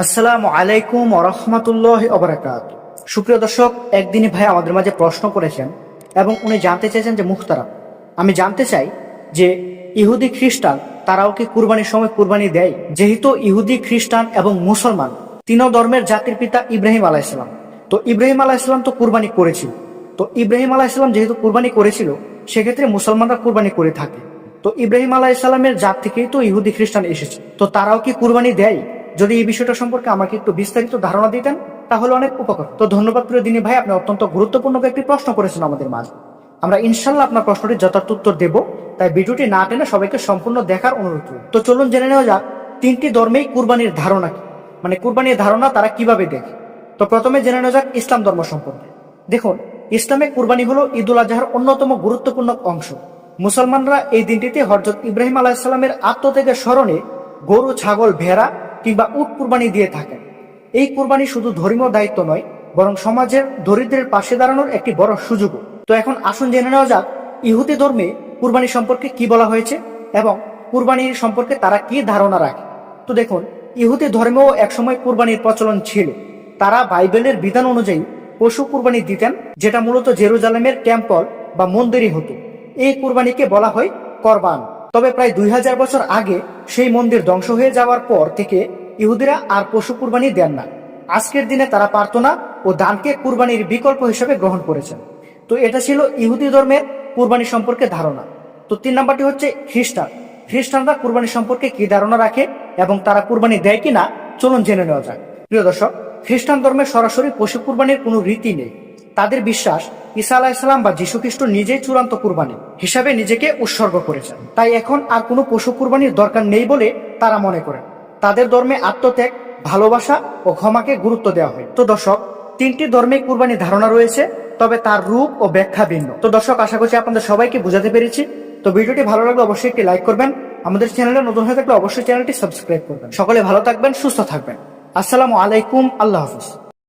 আসসালামু আলাইকুম ওরহমতুল্লাহ অবরাকাত সুপ্রিয় দর্শক, একদিনই ভাই আমাদের মাঝে প্রশ্ন করেছেন এবং উনি জানতে চাইছেন যে মুখতারা আমি জানতে চাই যে ইহুদি খ্রিস্টান তারাও কি কুরবানির সময় কুরবানি দেয়? যেহেতু ইহুদি খ্রিস্টান এবং মুসলমান তিন ধর্মের জাতির পিতা ইব্রাহিম আলাইসালাম তো ইব্রাহিম আলাইসালাম তো কুরবানি করেছিল। তো ইব্রাহিম আলাইসালাম যেহেতু কুরবানি করেছিল, সেক্ষেত্রে মুসলমানরা কুরবানি করে থাকে। তো ইব্রাহিম আলাইসালামের জাত থেকেই তো ইহুদি খ্রিস্টান এসেছে। তো তারাও কি কুরবানি দেয়? যদি এই বিষয়টা সম্পর্কে আমাকে একটু বিস্তারিত ধারণা দিতেন, তাহলে অনেক উপকার তো ধন্যবাদ প্রিয় দিনী ভাই, আপনি অত্যন্ত গুরুত্বপূর্ণ একটি প্রশ্ন করেছেন আমাদের মাঝে। আমরা ইনশাল্লাহ আপনার প্রশ্নটির যথার্থ উত্তর দেব, তাই ভিডিওটি না টেনে সবাইকে সম্পূর্ণ দেখার অনুরোধ। তো চলুন জেনে নেওয়া যাক, তিনটি ধর্মেই কুরবানির ধারণা কি? মানে কুরবানির ধারণা তারা কীভাবে দেখে? তো প্রথমে জেনে নেওয়া যাক ইসলাম ধর্ম সম্পর্কে। দেখুন, ইসলামে কুরবানি হলো ঈদুল আজহার অন্যতম গুরুত্বপূর্ণ অংশ। মুসলমানরা এই দিনটিতে হরজত ইব্রাহিম আলাহিসাল্লামের আত্মত্যাগের স্মরণে গরু, ছাগল, ভেড়া কিংবা উট কুরবানি দিয়ে থাকেন। এই কুরবানি শুধু ধর্মীয় দায়িত্ব নয়, বরং সমাজের দরিদ্রের পাশে দাঁড়ানোর একটি বড় সুযোগ তো এখন আসুন জেনে নেওয়া যাক, ইহুদি ধর্মে কুরবানি সম্পর্কে কি বলা হয়েছে এবং কুরবানির সম্পর্কে তারা কি ধারণা রাখে। তো দেখুন, ইহুদি ধর্মেও একসময় কুরবানির প্রচলন ছিল। তারা বাইবেলের বিধান অনুযায়ী পশু কুরবানি দিতেন, যেটা মূলত জেরুজালেমের টেম্পল বা মন্দিরই হতো। এই কুরবানিকে বলা হয় করবান। তবে প্রায় দুই হাজার বছর আগে সেই মন্দির ধ্বংস হয়ে যাওয়ার পর থেকে ইহুদিরা আর পশু কুরবানি দেন না। আজকের দিনে তারা প্রার্থনা ও দানকে কুরবানির বিকল্প হিসেবে গ্রহণ করেছেন। তো এটা ছিল ইহুদি ধর্মের কুরবানি সম্পর্কে ধারণা। তো তিন নাম্বারটি হচ্ছে খ্রিস্টান। খ্রিস্টানরা কুরবানি সম্পর্কে কি ধারণা রাখে এবং তারা কুরবানি দেয় কিনা চলুন জেনে নেওয়া যাক। প্রিয় দর্শক, খ্রিস্টান ধর্মে সরাসরি পশু কুরবানির কোনো রীতি নেই। তাদের বিশ্বাস, ঈসা আলাহিসাল্লাম বা যীশু খ্রিস্ট নিজেই চূড়ান্ত কুরবানি হিসাবে নিজেকে উৎসর্গ করেছেন। তাই এখন আর কোনো পশু কুরবানির দরকার নেই বলে তারা মনে করেন। তাদের ধর্মে আত্মত্যাগ, ভালোবাসা ও ক্ষমাকে গুরুত্ব দেওয়া হয়। তো দর্শক, তিনটি ধর্মে কুরবানি ধারণা রয়েছে, তবে তার রূপ ও ব্যাখ্যা ভিন্ন। তো দর্শক, আশা করছি আপনাদের সবাইকে বুঝাতে পেরেছি। তো ভিডিওটি ভালো লাগলে অবশ্যই একটি লাইক করবেন। আমাদের চ্যানেলে নতুন হয়ে থাকলে অবশ্যই চ্যানেলটি সাবস্ক্রাইব করবেন। সকলে ভালো থাকবেন, সুস্থ থাকবেন। আসসালামু আলাইকুম, আল্লাহ হাফিজ।